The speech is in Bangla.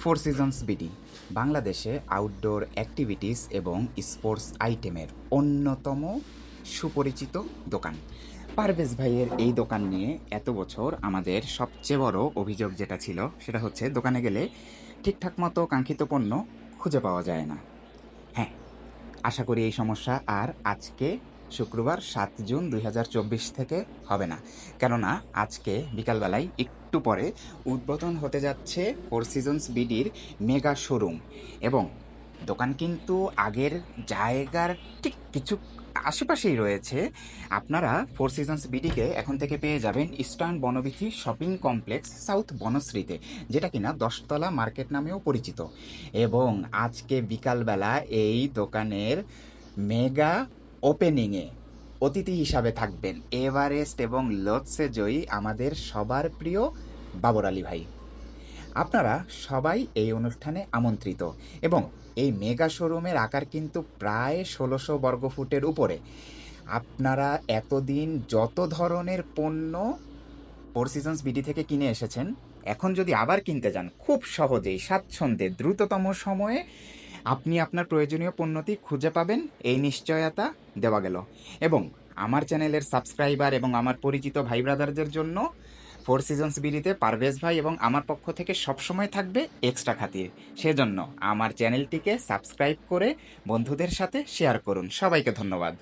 ফোর সিজনস বিডি বাংলাদেশে আউটডোর অ্যাক্টিভিটিস এবং স্পোর্টস আইটেমের অন্যতম সুপরিচিত দোকান। পারভেজ ভাইয়ের এই দোকান নিয়ে এত বছর আমাদের সবচেয়ে বড় অভিযোগ যেটা ছিল, সেটা হচ্ছে দোকানে গেলে ঠিকঠাক মতো কাঙ্ক্ষিত পণ্য খুঁজে পাওয়া যায় না। হ্যাঁ আশা করি এই সমস্যা আর আজকে শুক্রবার সাত জুন দুই হাজার চব্বিশ থেকে হবে না। কেননা আজকে বিকালবেলায় একটু পরে উদ্বোধন হতে যাচ্ছে ফোর সিজনস বিডির মেগা শোরুম এবং দোকান কিন্তু আগের জায়গার ঠিক কিছু আশেপাশেই রয়েছে। আপনারা ফোর সিজনস বিডিকে এখন থেকে পেয়ে যাবেন eastern Banabithi shopping complex south বনশ্রীতে, যেটা কিনা দশতলা মার্কেট নামেও পরিচিত। এবং আজকে বিকালবেলা এই দোকানের মেগা ওপেনিংয়ে অতিথি হিসাবে থাকবেন। এভারেস্ট এবং লোৎসে জয়ী আমাদের সবার প্রিয় বাবর আলী ভাই। আপনারা সবাই এই অনুষ্ঠানে আমন্ত্রিত এবং এই মেগা শোরুমের আকার কিন্তু প্রায় ষোলোশো বর্গফুটের উপরে। আপনারা এতদিন যত ধরনের পণ্য ফোর সিজনস বিডি থেকে কিনে এসেছেন, এখন যদি আবার কিনতে যান, খুব সহজেই স্বাচ্ছন্দ্যে দ্রুততম সময়ে আপনি আপনার প্রয়োজনীয় পণ্যটি খুঁজে পাবেন। এই নিশ্চয়তা দেওয়া গেল। এবং আমার চ্যানেলের সাবস্ক্রাইবার এবং আমার পরিচিত ভাই ব্রাদারদের জন্য ফোর সিজনস বিলিতে পারভেজ ভাই এবং আমার পক্ষ থেকে সবসময় থাকবে এক্সট্রা খাতির। সেজন্য আমার চ্যানেলটিকে সাবস্ক্রাইব করে বন্ধুদের সাথে শেয়ার করুন। সবাইকে ধন্যবাদ।